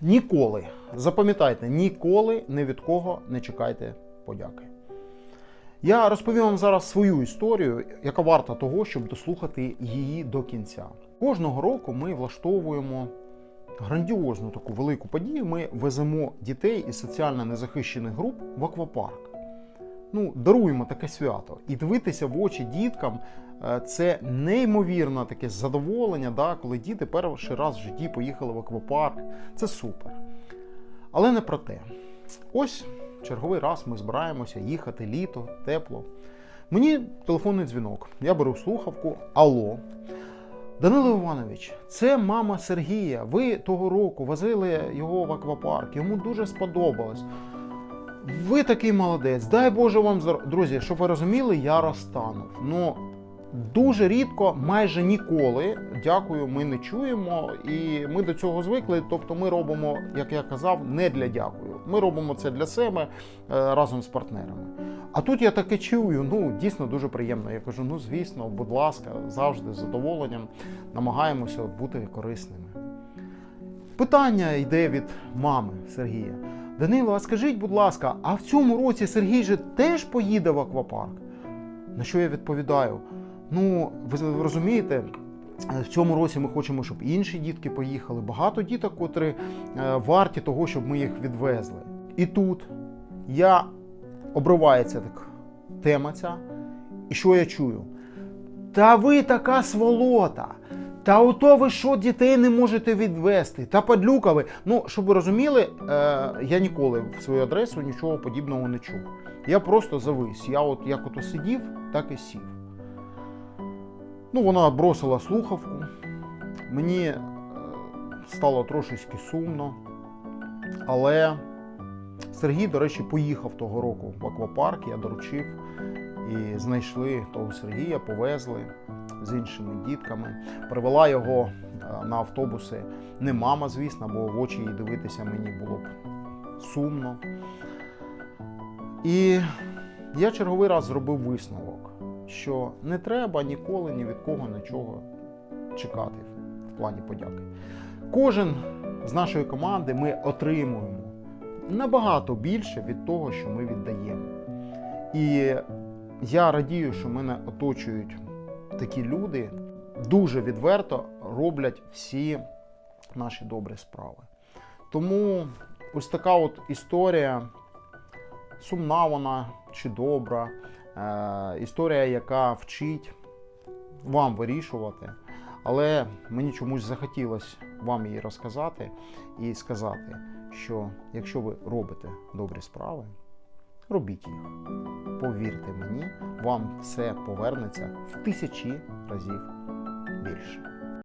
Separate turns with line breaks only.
Ніколи, запам'ятайте, ніколи ні від кого не чекайте подяки. Я розповім вам зараз свою історію, яка варта того, щоб дослухати її до кінця. Кожного року ми влаштовуємо грандіозну таку велику подію. Ми веземо дітей із соціально незахищених груп в аквапарк. Ну, даруємо таке свято. І дивитися в очі діткам е, це неймовірне таке задоволення, да, коли діти перший раз в житті поїхали в аквапарк. Це супер. Але не про те. Ось черговий раз ми збираємося їхати літо, тепло. Мені телефонний дзвінок. Я беру слухавку. Алло. Данило Іванович, це мама Сергія. Ви того року возили його в аквапарк. Йому дуже сподобалось. Ви такий молодець. Дай Боже вам. Друзі, щоб ви розуміли, я розтанув. Ну дуже рідко, майже ніколи. Дякую, ми не чуємо, і ми до цього звикли. Тобто, ми робимо, як я казав, не для дякую. Ми робимо це для себе е, разом з партнерами. А тут я таке чую. Ну дійсно дуже приємно. Я кажу: ну звісно, будь ласка, завжди з задоволенням намагаємося бути корисними. Питання йде від мами Сергія. Данило, а скажіть, будь ласка, а в цьому році Сергій же теж поїде в аквапарк? На що я відповідаю? Ну, ви розумієте, в цьому році ми хочемо, щоб інші дітки поїхали. Багато діток, котрі е, варті того, щоб ми їх відвезли. І тут я обривається так тема ця. І що я чую? Та ви така сволота! Та ото ви що дітей не можете відвести? Та падлюка ви. Ну, щоб ви розуміли, е, я ніколи в свою адресу нічого подібного не чув. Я просто завис. Я от як ото сидів, так і сів. Ну, вона бросила слухавку. Мені е, стало трошечки сумно. Але Сергій, до речі, поїхав того року в аквапарк, я доручив і знайшли того Сергія, повезли з іншими дітками. Привела його е, на автобуси не мама, звісно, бо в очі їй дивитися мені було б сумно. І я черговий раз зробив висновок, що не треба ніколи ні від кого нічого чекати в плані подяки. Кожен з нашої команди ми отримуємо набагато більше від того, що ми віддаємо. І я радію, що мене оточують такі люди, дуже відверто роблять всі наші добрі справи. Тому ось така от історія, сумна вона чи добра, е, історія, яка вчить вам вирішувати. Але мені чомусь захотілося вам її розказати і сказати, що якщо ви робите добрі справи, робіть їх. Повірте мені, вам все повернеться в тисячі разів більше.